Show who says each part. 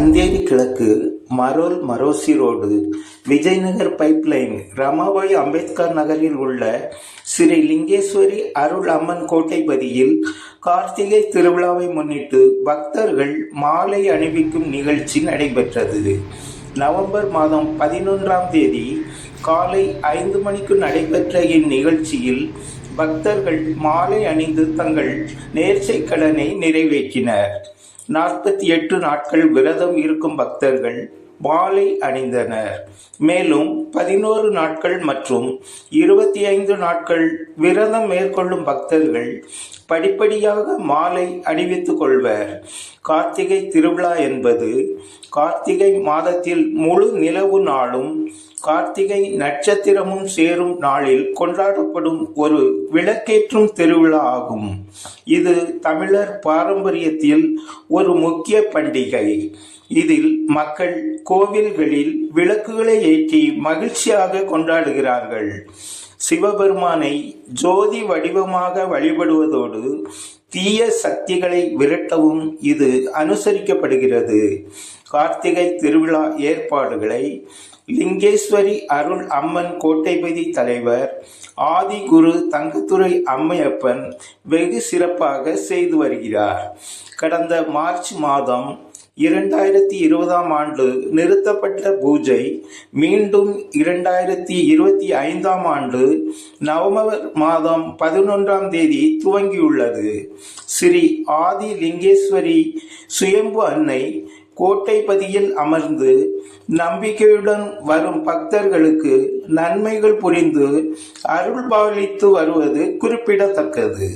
Speaker 1: அந்தேரி கிழக்கு Marol Maroshi road Vijayanagar pipeline Ramabai Ambedkar நகரில் உள்ள ஸ்ரீ லிங்கேஸ்வரி அருள் அம்மன் கோட்டைப்பதியில் கார்த்திகை திருவிழாவை முன்னிட்டு பக்தர்கள் மாலை அணிவிக்கும் நிகழ்ச்சி நடைபெற்றது. நவம்பர் மாதம் பதினொன்றாம் தேதி காலை ஐந்து மணிக்கு நடைபெற்ற இந்நிகழ்ச்சியில் பக்தர்கள் மாலை அணிந்து தங்கள் நேர்ச்சை கடனை நிறைவேற்றினர். நாற்பத்தி எட்டு நாட்கள் விரதம் இருக்கும் பக்தர்கள் மாலை அணிந்தனர். மேலும் பதினோரு நாட்கள் மற்றும் இருபத்தி ஐந்து நாட்கள் விரதம் மேற்கொள்ளும் பக்தர்கள் படிப்படியாக மாலை அணிவித்துக் கொள்வர். கார்த்திகை திருவிழா என்பது கார்த்திகை மாதத்தில் முழு நிலவு நாளும் கார்த்திகை நட்சத்திரமும் சேரும் நாளில் கொண்டாடப்படும் ஒரு விளக்கேற்றும் திருவிழா ஆகும். இது தமிழர் பாரம்பரியத்தில் ஒரு முக்கிய பண்டிகை. இதில் மக்கள் கோவில்களில் விளக்குகளை ஏற்றி மகிழ்ச்சியாக கொண்டாடுகிறார்கள். சிவபெருமானை ஜோதி வடிவமாக வழிபடுவதோடு தீய சக்திகளை விரட்டவும் இது அனுசரிக்கப்படுகிறது. கார்த்திகை திருவிழா ஏற்பாடுகளை லிங்கேஸ்வரி அருள் அம்மன் கோட்டைபதி தலைவர் ஆதிகுரு தங்கத்துறை அம்மையப்பன் வெகு சிறப்பாக செய்து வருகிறார். கடந்த மார்ச் மாதம் இரண்டாயிரத்தி இருபதாம் ஆண்டு நிறுத்தப்பட்ட பூஜை மீண்டும் இரண்டாயிரத்தி இருபத்தி ஐந்தாம் ஆண்டு நவம்பர் மாதம் பதினொன்றாம் தேதி துவங்கியுள்ளது. ஸ்ரீ ஆதி லிங்கேஸ்வரி சுயம்பு அன்னை கோட்டைப்பதியில் அமர்ந்து நம்பிக்கையுடன் வரும் பக்தர்களுக்கு நன்மைகள் புரிந்து அருள்பாலித்து வருவது குறிப்பிடத்தக்கது.